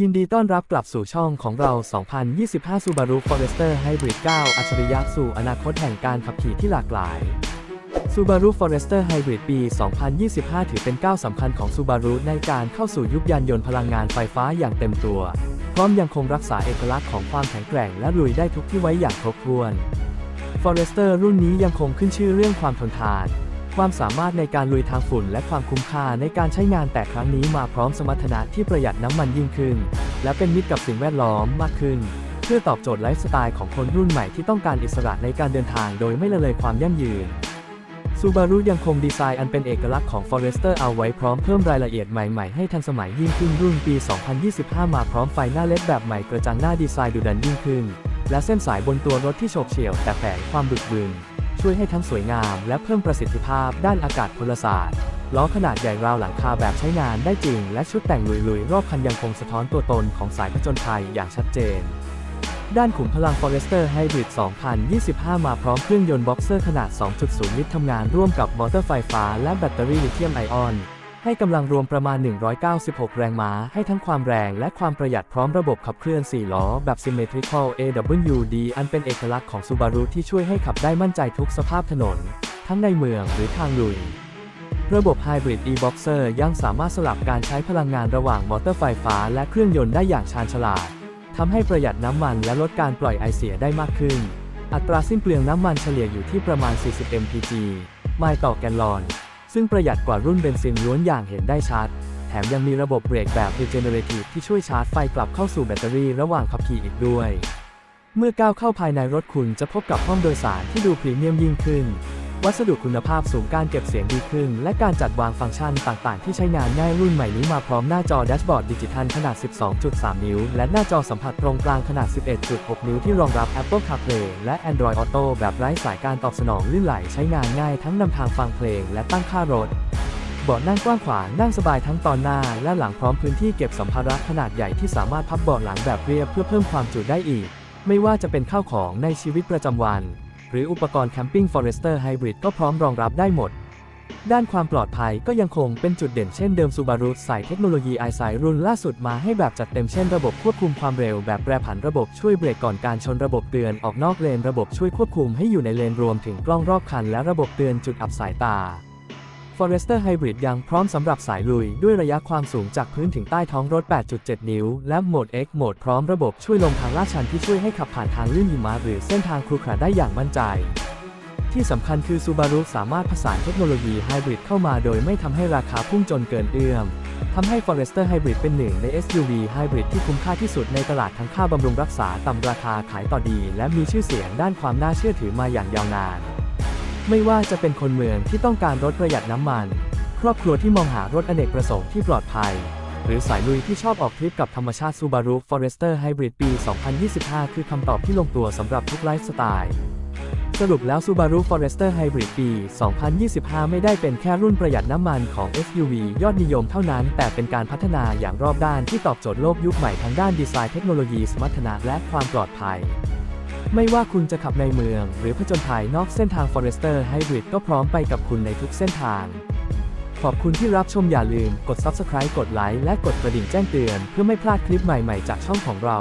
ยินดีต้อนรับกลับสู่ช่องของเรา 2025 Subaru Forester Hybrid 9 อัจฉริยะสู่อนาคตแห่งการขับขี่ที่หลากหลาย Subaru Forester Hybrid ปี 2025 ถือเป็นก้าวสำคัญของ Subaru ในการเข้าสู่ยุคยานยนต์พลังงานไฟฟ้าอย่างเต็มตัว พร้อมยังคงรักษาเอกลักษณ์ของความแข็งแกร่งและลุยได้ทุกที่ไว้อย่างครบถ้วน Forester รุ่นนี้ยังคงขึ้นชื่อเรื่องความทนทาน ความสามารถในการลุยทางฝุ่นและความคุ้มค่าในการใช้งานแต่ครั้งนี้มาพร้อมสมรรถนะที่ประหยัดน้ำมันยิ่งขึ้น และเป็นมิตรกับสิ่งแวดล้อมมากขึ้น เพื่อตอบโจทย์ไลฟ์สไตล์ของคนรุ่นใหม่ที่ต้องการอิสระในการเดินทางโดยไม่ละเลยความยั่งยืน Subaru ยังคงดีไซน์อันเป็นเอกลักษณ์ของ Forester เอาไว้พร้อมเพิ่มรายละเอียดใหม่ๆ ให้ทันสมัยยิ่งขึ้นรุ่นปี 2025 มาพร้อมไฟหน้าเล็ดแบบใหม่กระจังหน้าดีไซน์ดุดันยิ่งขึ้น และเส้นสายบนตัวรถที่โฉบเฉี่ยวแต่แฝงความบึกบึน ช่วยให้ทั้งสวยงามและเพิ่มประสิทธิภาพด้านอากาศพลศาสตร์ล้อขนาดใหญ่ราวหลังคาแบบใช้งานได้จริง และชุดแต่งลุยๆ รอบคันยังคงสะท้อนตัวตนของสายผจญภัยอย่างชัดเจน ด้านขุมพลัง Forester Hybrid 2025 มาพร้อมเครื่องยนต์บ็อกเซอร์ขนาด 2.0 ลิตรทำงานร่วมกับมอเตอร์ไฟฟ้าและแบตเตอรี่ลิเธียมไอออน ให้กำลังรวมประมาณ 196 แรงม้า ให้ทั้งความแรงและความประหยัดพร้อมระบบขับเคลื่อน 4 ล้อ แบบ Symmetrical AWD อันเป็นเอกลักษณ์ของ Subaru ที่ช่วยให้ขับได้มั่นใจทุกสภาพถนน ทั้งในเมืองหรือทางลุย ระบบ Hybrid e-Boxer ยังสามารถสลับการใช้พลังงานระหว่างมอเตอร์ไฟฟ้าและเครื่องยนต์ได้อย่างชาญฉลาดทำให้ประหยัดน้ำมันและลดการปล่อยไอเสียได้มากขึ้น อัตราสิ้นเปลืองน้ำมันเฉลี่ยอยู่ที่ประมาณ 40 mpg ไมล์ต่อแกลลอน ซึ่งประหยัดกว่ารุ่นเบนซินล้วนอย่างเห็นได้ชัด แถมยังมีระบบเบรกแบบ regenerative ที่ช่วยชาร์จไฟกลับเข้าสู่แบตเตอรี่ระหว่างขับขี่อีกด้วย เมื่อก้าวเข้าภายในรถคุณจะพบกับห้องโดยสารที่ดูพรีเมียมยิ่งขึ้น วัสดุคุณภาพสูงการเก็บเสียงดีขึ้น และการจัดวางฟังก์ชันต่าง ๆ ที่ใช้งานง่ายรุ่นใหม่นี้มาพร้อมหน้าจอแดชบอร์ดดิจิทัลขนาด 12.3 นิ้ว และหน้าจอสัมผัสตรงกลางขนาด 11.6 นิ้วที่รองรับ Apple CarPlay และ Android Auto แบบไร้สายการตอบสนองลื่นไหลใช้งานง่ายทั้งนำทางฟังเพลง และตั้งค่ารถเบาะนั่งกว้างขวางนั่งสบายทั้งตอนหน้า และหลังพร้อมพื้นที่เก็บสัมภาระขนาดใหญ่ที่สามารถพับเบาะหลังแบบเรียบเพื่อเพิ่มความจุได้อีก ไม่ว่าจะเป็นข้าวของในชีวิตประจำวัน หรืออุปกรณ์แคมปิ้ง Forester Hybrid ก็พร้อมรองรับได้หมด ด้านความปลอดภัยก็ยังคงเป็นจุดเด่นเช่นเดิม Subaru ใส่เทคโนโลยี i s i รุ่นล่าสุดมาให้แบบจัดเต็มเช่นระบบควบคุมความเร็วแบบแปรผันระบบช่วยเบรกก่อนการชนระบบเตือนออกนอกเลน ระบบช่วยควบคุมให้อยู่ในเลนรวมถึงกล้องรอบคัน และระบบเตือนจุดอับสายตา Forester Hybrid ยังพร้อมสำหรับสายลุย ด้วยระยะความสูงจากพื้นถึงใต้ท้องรถ 8.7 นิ้ว และโหมด X โหมดพร้อมระบบช่วยลงทางลาดชันที่ช่วยให้ขับผ่านทางลื่นหิมะหรือเส้นทางครุขระได้อย่างมั่นใจ ที่สำคัญคือ Subaru สามารถผสานเทคโนโลยีไฮบริดเข้ามาโดยไม่ทำให้ราคาพุ่งจนเกินเอื้อมทำให้ Forester Hybrid เป็นหนึ่งใน SUV Hybrid ที่คุ้มค่าที่สุดในตลาดทั้งค่าบำรุงรักษาต่ำราคาขายต่อดี และมีชื่อเสียงด้านความน่าเชื่อถือมาอย่างยาวนาน ไม่ว่าจะเป็นคนเมืองที่ต้องการรถประหยัดน้ำมัน ครอบครัวที่มองหารถอเนกประสงค์ที่ปลอดภัย หรือสายลุยที่ชอบออกทริปกับธรรมชาติ Subaru Forester Hybrid ปี 2025 คือคำตอบที่ลงตัวสำหรับทุกไลฟ์สไตล์ สรุปแล้ว Subaru Forester Hybrid ปี 2025 ไม่ได้เป็นแค่รุ่นประหยัดน้ำมันของ SUV ยอดนิยมเท่านั้น แต่เป็นการพัฒนาอย่างรอบด้านที่ตอบโจทย์โลกยุคใหม่ทั้งด้านดีไซน์เทคโนโลยีสมรรถนะและความปลอดภัย ไม่ว่าคุณจะขับในเมือง หรือผจญภัยนอกเส้นทาง Forester Hybrid ก็พร้อมไปกับคุณในทุกเส้นทาง ขอบคุณที่รับชมอย่าลืมกด Subscribe กดไลค์และกดกระดิ่งแจ้งเตือน เพื่อไม่พลาดคลิปใหม่ๆ จากช่องของเรา